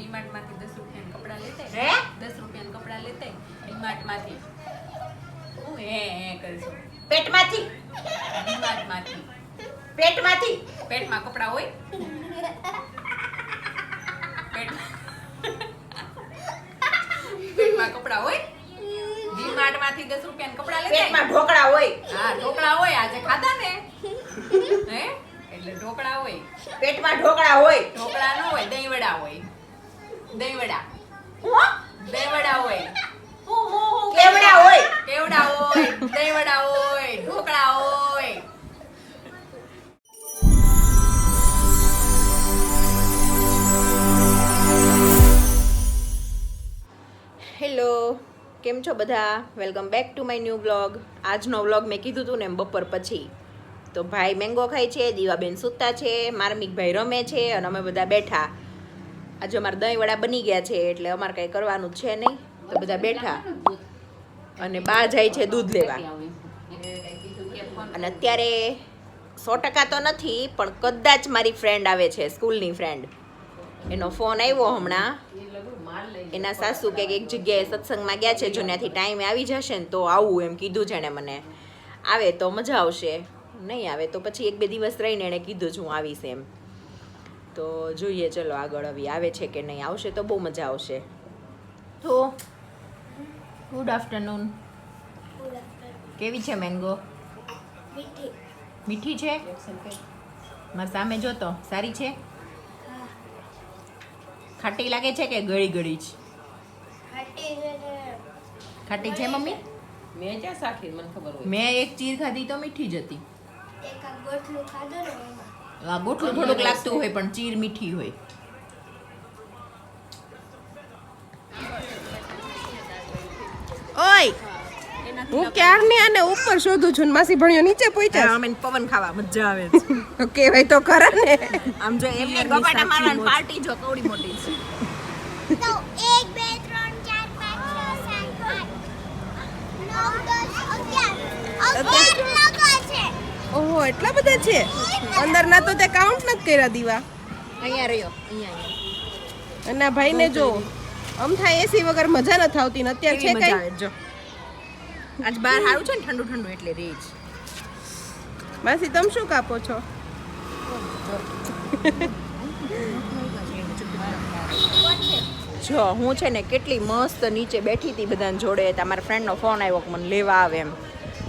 ડીમાર્ટમાંથી દસ રૂપિયાના કપડા લેતે. હે? દસ રૂપિયાના કપડા લેતે ડીમાર્ટમાંથી હું હે હે કરશું. પેટમાંથી? ડીમાર્ટમાંથી પેટમાંથી? પેટમાં કપડા હોય? પેટમાં કપડા હોય? ડીમાર્ટમાંથી દસ રૂપિયાના કપડા લેતે. પેટમાં ઢોકળા હોય. હા ઢોકળા હોય આજે ખાધા ને. હે? એટલે ઢોકળા હોય. પેટમાં ઢોકળા હોય. ઢોકળા ન હોય દહીં વડા હોય. દહીં વડા હું? દહીં વડા હોય કેવડા હોય? કેવડા હોય. દહીં વડા હોય ઢોકળા હોય. હેલો કેમ છો બધા? Welcome back to my new blog આજનો વ્લોગ મેં કીધું હતું ને એમ બપોર પછી. તો ભાઈ મેંગો ખાય છે દીવાબેન સૂતા છે માર્મિક ભાઈ રમે છે અને અમે બધા બેઠા. આજે અમારે દહીં વડા બની ગયા છે, એટલે અમારે કાંઈ કરવાનું છે નહીં. તો બધા બેઠા. અને બા જાય છે દૂધ લેવા. અને અત્યારે સો ટકા તો નથી, પણ કદાચ મારી ફ્રેન્ડ આવે છે, સ્કૂલની ફ્રેન્ડ એનો ફોન આવ્યો હમણાં. એના સાસુ કે એક જગ્યાએ સત્સંગમાં ગયા છે, જો ત્યાંથી ટાઈમે આવી જશે ને તો આવું એમ કીધું છે એણે મને. આવે તો મજા આવશે. નહીં આવે તો પછી એક બે દિવસ રહીને એણે કીધું જ હું આવીશ એમ. તો જોઈએ ચલો આગળ હવે આવે છે કે નહીં? આવશે તો બહુ મજા આવશે. તો ગુડ આફ્ટરનૂન. કેવી છે મેંગો? મીઠી. છે? મારા સામે જોતો સારી છે? ખાટી લાગે છે કે ગળી ગળી જ ખાટી છે મમ્મી? મેં ક્યાં સાખી? મને ખબર હોય. મેં એક ચીર ખાધી તો મીઠી જ હતી. એક ગોઠલું ખાધો ને ગોટલું થોડુંક લાગતું હોય પણ ચીર મીઠી હોય. ઓય! હું ક્યારની આને ઉપર શોધું છું ને માસી ભણ્યો નીચે પહોંચ્યા અમે પવન ખાવા મજા આવે છે. તો કહેવાય તો ખરા ને. આમ જો એમને ગપાટા મારવાની પાર્ટી જો કવડી મોટી છે તો એક બે ત્રણ ચાર પાંચ છ સાત આઠ નવ દસ અગિયાર અગિયાર લોકો છે ઓહો એટલા બધા છે? અંદર ના તો તે કાઉન્ટ નથી કર્યા દીવા. અહીંયા રહ્યો અહીંયા. અને ભાઈને જો આમ થાય એસી વગર મજા નથી આવતી ને અત્યારે છે કઈ? જો. આજ બહાર સારું છે ને ઠંડુ ઠંડુ એટલે રેજ માસી તમે શું કાપો છો? જો હું છે ને કેટલી મસ્ત નીચે બેઠી હતી બધાને જોડે. તમારા ફ્રેન્ડનો ફોન આવ્યો કે મને લેવા આવે એમ.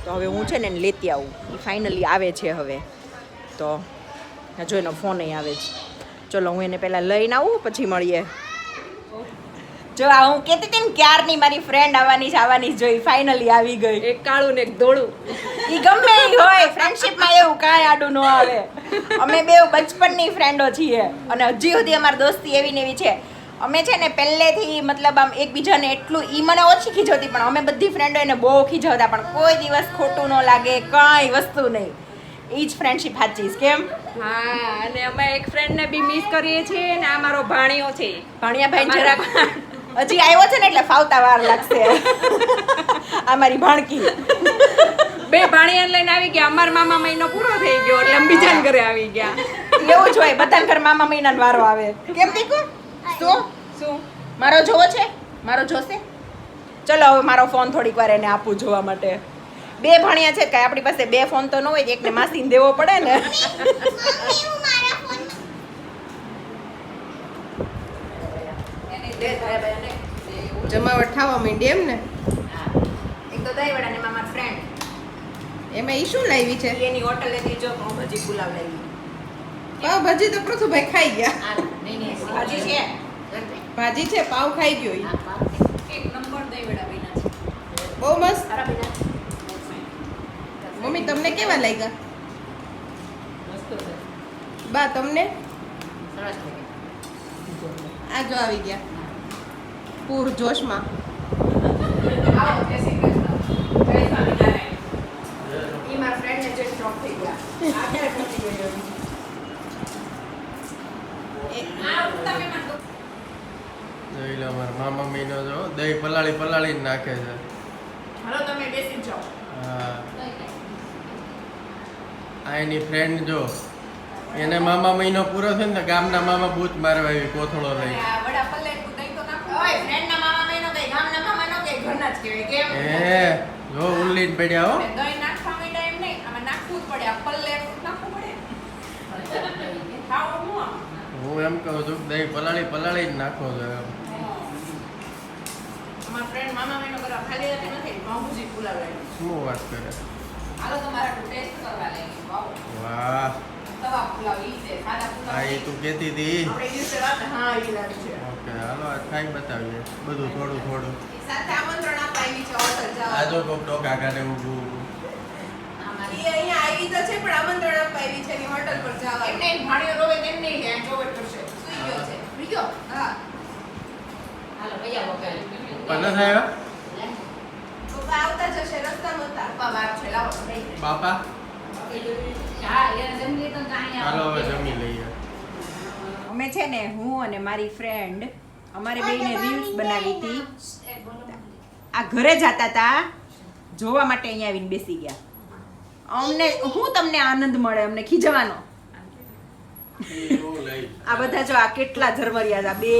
તો હવે હું છે ને એને લેતી આવું. એ ફાઇનલી આવે છે હવે. તો જો એનો ફોન આવે છે. ચલો હું એને પહેલાં લઈને આવું પછી મળીએ. જો આ હું કહેતી હતી ને ક્યારની મારી ફ્રેન્ડ આવવાની છે આવવાની જોઈ ફાઇનલી આવી ગઈ. એક કાળું ને એક ધોળું. ઈ ગમે ઈ હોય ફ્રેન્ડશિપમાં એવું કાંઈ આડું ન આવે. અમે બે બચપનની ફ્રેન્ડો છીએ. અને હજી સુધી અમારી દોસ્તી એવી ને એવી છે. અમે છે ને પહેલેથી મતલબ આમ એકબીજાને એટલું ઈ મને ઓછી ખીજવતી પણ અમે બધી ફ્રેન્ડો એને બહુ ખીજવતા પણ કોઈ દિવસ ખોટું ન લાગે કાંઈ વસ્તુ નહીં. ઈ જ ફ્રેન્ડશીપ છે કેમ? હા અને અમે એક ફ્રેન્ડને બી મિસ કરીએ છીએ ને આ મારો ભાણિયો છે. ભાણિયા ભાઈ જરાક હજી આવ્યો છે ને એટલે ફાવતા વાર લાગશે. આ મારી ભાણકી. બે ભાણિયાને લઈને આવી ગયા અમાર મામા મહિનો પૂરો થઈ ગયો એટલે બીજાને ઘરે આવી ગયા. એવું જ હોય બધા ઘર મામા મહિનાનો વારો આવે. કેમ દીકુ? શું? શું? મારો જોવો છે? મારો જોશે? ચલો હવે મારો ફોન થોડીક વાર એને આપું જોવા માટે. બે ભણ્યા છે કાંઈ આપણી પાસે બે ફોન તો ન હોય એકને માસીને દેવો પડે ને. જમાવટ થવા માંડી એમ ને? એક તો દહીં વડા ને એમાં મારા ફ્રેન્ડ એમાં ઈ શું લાવી છે? એની હોટલેથી જો હું ભજી પુલાવ લાવી પાવ ભાજી તો પ્રથુભાઈ ખાઈ ગયા. નહીં નહીં ભાજી છે. ભાજી છે પાવ ખાઈ ગયો. એક નંબર દહીં વડા બન્યા છે. બહુ મસ્ત. મમ્મી તમને કેવા લાગ્યા? બા તમને? સરસ આ જો આવી ગયા. પૂર જોશમાં આવો જય શ્રી કૃષ્ણ જય સ્વામિનારાયણ ઈ મારા ફ્રેન્ડને જે શોખ થઈ ગયા આ ક્યારે પહોંચી ગયો આ તમે મને જોઈ લો અમારા મામા મહિનો જો દહીં પલાળી પલાળી નાખે છે. હાલો તમે બેસી જાઓ. હા. આ એની ફ્રેન્ડ જો એને મામા મહિનો પૂરો થયો ને ગામના મામા બૂચ મારવા આવી કોથળો કહેવાય એ જો ઉલ્લીન પડ્યા હો. દહીં નાખવા માંડ્યા એમ નહીં આમાં નાખવું જ પડે આ પલ્લે નાખવું પડે. હું એમ કહું છું કે દહીં પલાળી પલાળી જ નાખો છો એમ. અમારા ફ્રેન્ડ મામા મહિનો કરવા ખાલી હતી નથી બાબુજી બોલાવડાવી શું વાત કરે? હાલો તમારા ટેસ્ટ કરવા લઈ વાહ. તવા પુલાવ ઈ છે સાદા આ પુલાવ એ તું કહેતી હતી આપણે ઈ વિશે વાત હા ઈ વાત છે. ઓકે હાલો આ ખાઈ બતાવીએ. બધું થોડું થોડું. સાથે આમંત્રણ આ જો કોક ડોકા કાઢે ઊભું ઈ અહીંયા આવી તો છે પણ આમંત્રણ આવી છે એની હોટલ પર જવા એમને ભાણિયો રોવે તેમ નહીં હે જોવે જ કરશે સુઈ ગયો છે સુઈ ગયો હા હાલો ભૈયા વગર પણ નથી આવ્યા પપ્પા આવતા જશે રસ્તામાં હતા પપ્પા બહાર છે લાવો આવ્યા બાપા? હાલો હવે જમી લઈએ. અમે છે ને હું અને મારી ફ્રેન્ડ અમારે બેને રીલ્સ બનાવી હતી. આ ઘરે જતા હતા જોવા માટે અહીંયા આવીને બેસી ગયા. અમને હું તમને આનંદ મળે અમને ખીજવાનો. આ બધા જો આ કેટલા ઝરમરિયા હતા બે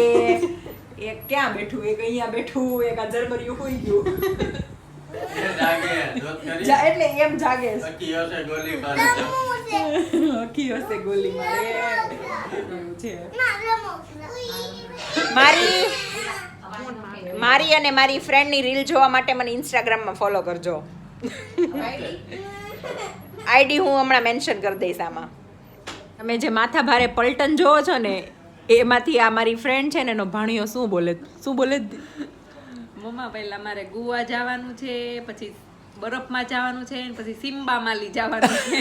એક ક્યાં બેઠું? એક અહીંયા બેઠું એક આ ઝરમરિયું હોઈ ગયું. એટલે એમ જાગે. હકી હશે ગોલી મારે. છે. મારી મારી અને મારી ફ્રેન્ડની રીલ જોવા માટે મને ઇન્સ્ટાગ્રામમાં ફોલો કરજો. આઈડી હું હમણાં મેન્શન કરી દઈશ આમાં. તમે જે માથા ભારે પલટન જોવો છો ને એમાંથી આ મારી ફ્રેન્ડ છે ને એનો ભાણિયો શું બોલે? શું બોલે? મમ્મા પહેલા મારે ગોવા જવાનું છે પછી બરફમાં જવાનું છે પછી સિમ્બા માલી જવાનું છે.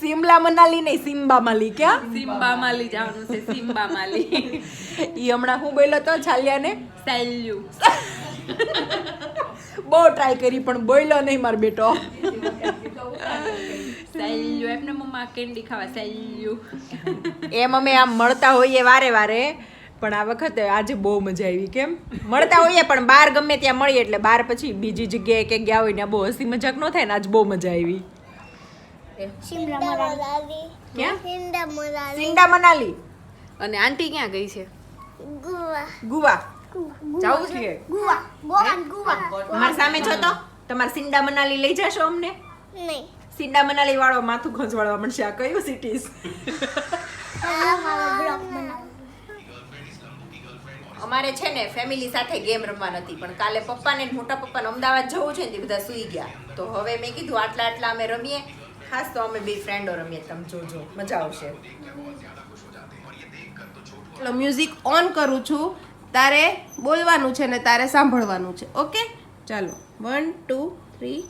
સિમલા મનાલી નહીં સિમ્બા માલી ક્યાં? સિમ્બા માલી જવાનું છે સિમ્બા માલી ઈ હમણાં હું બોલ્યો તો છાલિયાને? સેલ્યુ. બહુ ટ્રાય કરી પણ બોલ્યો નહીં મારો બેટો. સેલ્યુ એમને મમ્મા કેન્ડી ખાવા સેલ્યુ. એમ અમે આમ મળતા હોઈએ વારે વારે પણ આ વખતે આજે બહુ મજા આવી કેમ? મળતા હોઈએ પણ બહાર ગમે ત્યાં મળીએ એટલે બહાર પછી બીજી જગ્યાએ કે ગયા હોય ને બહુ હસી મજાક ન થાય ને આજ બહુ મજા આવી. સિંડા મનાલી. અને આંટી ક્યાં ગઈ છે? ગુવા. ગુવા? જાવું છે? ગુવા. ગોવા ગુવા. મારા સામે છો તો? તમારે સિંડા મનાલી લઈ જશો અમને? નહીં. સિંડા મનાલી વાળો માથું ખંજવાળવા મળશે. આ કયું સિટીઝ અમારે છે ને ફેમિલી સાથે ગેમ રમવા નથી પણ કાલે પપ્પાને ને મોટા પપ્પાને અમદાવાદ જવું છે ને તે બધા સૂઈ ગયા. તો હવે મેં કીધું આટલા આટલા અમે રમીએ. ખાસ તો અમે બે ફ્રેન્ડો રમીએ તમે જોજો મજા આવશે. એટલે મ્યુઝિક ઓન કરું છું. તારે બોલવાનું છે ને તારે સાંભળવાનું છે ઓકે? ચાલો વન ટુ થ્રી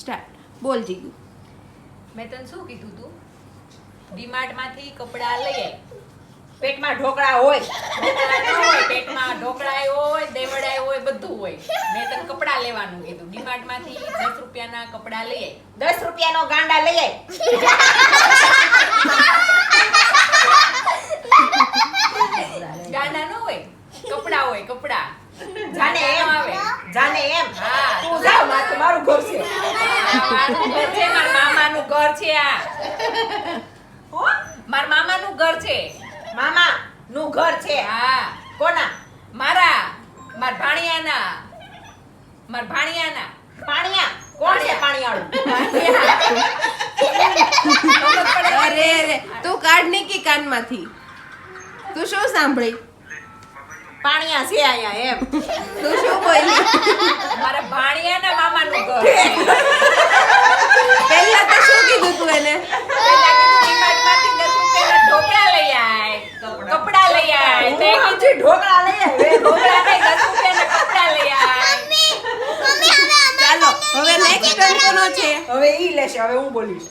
સ્ટાર્ટ બોલ જીગુ. મેં તને શું કીધું તું? ડીમાર્ટમાંથી કપડાં લઈ પેટમાં ઢોકળા હોય પેટમાં ઢોકળા હોય દેવડાય હોય બધું હોય. મેં તને કપડાં લેવાનું કીધું. ડીમાર્ટમાંથી દસ રૂપિયાના કપડાં લઈ દસ રૂપિયાનો ગાંડા લઈ ગાંડા ન હોય કપડા હોય કપડા. જાને એમ. આવે. જાને એમ. હા. તું જા મારું ઘર છે ઘર છે મારા મામાનું ઘર છે આ. હો? મારા મામાનું ઘર છે. મામા નું ઘર છે હા કોના? મારા. માર ભાણિયાના. માર ભાણિયાના. પાણિયા. કોણ છે પાણિયાળું? અરે અરે. તું કાઢ નીકી કાનમાંથી. તું શું સાંભળી? પાણીયા છે આયા એમ. તું શું બોલી? મારા ભાણિયાના મામાનું ઘર પહેલા તો શું કીધું તું એને પેલા કીધું ડીમાર્ટમાંથી દસ રૂપિયાના ઢોકળા લઈ આય કપડા લઈ આય. તે કીધું ઢોકળા લઈ આવે ઢોકળા નહીં દસ રૂપિયાના કપડા લઈ આય. મમ્મી મમ્મી હવે ચાલો હવે નેક્સ્ટ ટર્ન કોનો છે? હવે ઈ લેશે હવે હું બોલીશ.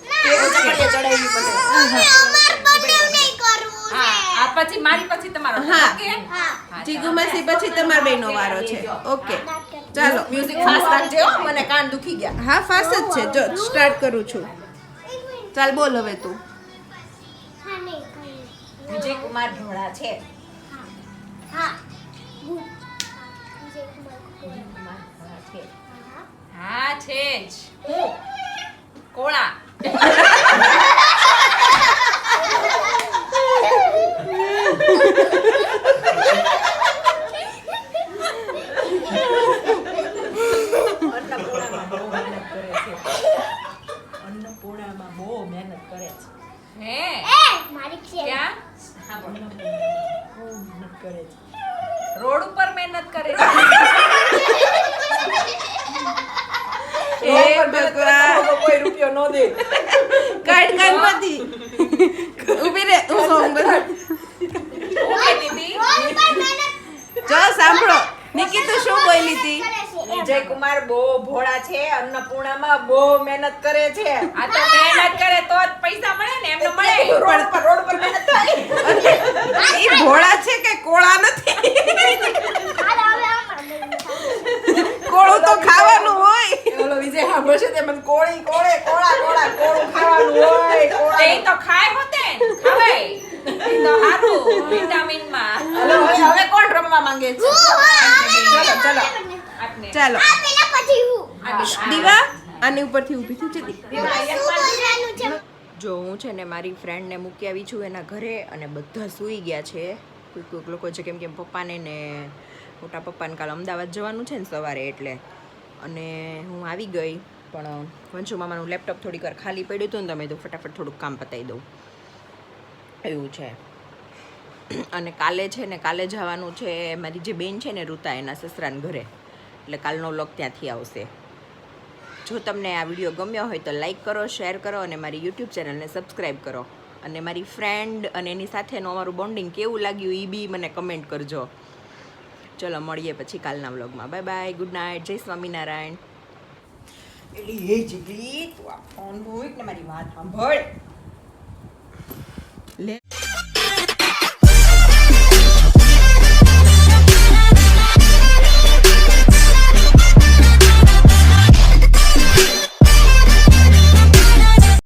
ચકડીએ ચડાવી બધું. હા પછી મારી પછી તમારો હા. ઓકે? હા. જીગુ માસી પછી તમારા બેનો વારો છે. ઓકે. ચાલો. મ્યુઝિક ફાસ્ટ રાખજો મને કાન દુખી ગયા. હા ફાસ્ટ જ છે. જો સ્ટાર્ટ કરું છું. ચાલ બોલ હવે તું. વિજય કુમાર ધોળા છે. હા છે. જ. હું કુમાર કરે. છે રોડ ઉપર મહેનત કરે રૂપિયો નો દે. કાટ કાટ પતિ ઊભી રે હું જો સાંભળો. નિકી તો શું બોલી હતી? વિજય કુમાર બહુ ભોળા છે અન્નપૂર્ણામાં બહુ મહેનત કરે છે. આ તો મહેનત કરે તો જ પૈસા મળે ને એમને મળે. રોડ પર રોડ પર મહેનત થાય. એ ભોળા છે કે કોળા નથી? હાલો, હવે આમાં બોલું. કોળું તો ખાવાનું હોય. ઓલો વિજય સાંભળશે તે મને કોળી કોળે કોળા કોળા કોળું ખાવાનું હોય તે કોળા તો ખાય હોતે ખવાય. તો સારું હલો હવે કોણ રમવા માંગે છે? ચલો ચલો. ચાલો. આ પેલા પછી હું. આ બી- દીવા આની ઉપરથી ઊભી થઈ જતી જો હું છે ને મારી ફ્રેન્ડને મૂકી આવી છું એના ઘરે અને બધા સૂઈ ગયા છે. કોઈક કોઈક લોકો છે કેમ કે પપ્પાને ને મોટા પપ્પાને કાલ અમદાવાદ જવાનું છે ને સવારે એટલે. અને હું આવી ગઈ પણ વંશુ મામાનું લેપટોપ થોડીક વાર ખાલી પડ્યું હતું ને તમે તો ફટાફટ થોડુંક કામ પતાવી દઉં. એવું છે. અને કાલે છે ને કાલે જવાનું છે મારી જે બેન છે ને ઋતા એના સસરાના ઘરે. એટલે કાલનો વ્લોગ ત્યાંથી આવશે. જો તમને આ વીડિયો ગમ્યો હોય તો લાઇક કરો, શેર કરો અને મારી યુટ્યુબ ચેનલને સબસ્ક્રાઈબ કરો. અને મારી ફ્રેન્ડ અને એની સાથેનું અમારું બોન્ડિંગ કેવું લાગ્યું એ બી મને કમેન્ટ કરજો. ચલો, મળીએ પછી કાલના વ્લોગમાં. બાય બાય, ગુડ નાઇટ, જય સ્વામિનારાયણ. એટલે એ જીગલી ફોન મૂક મારી વાત સાંભળ.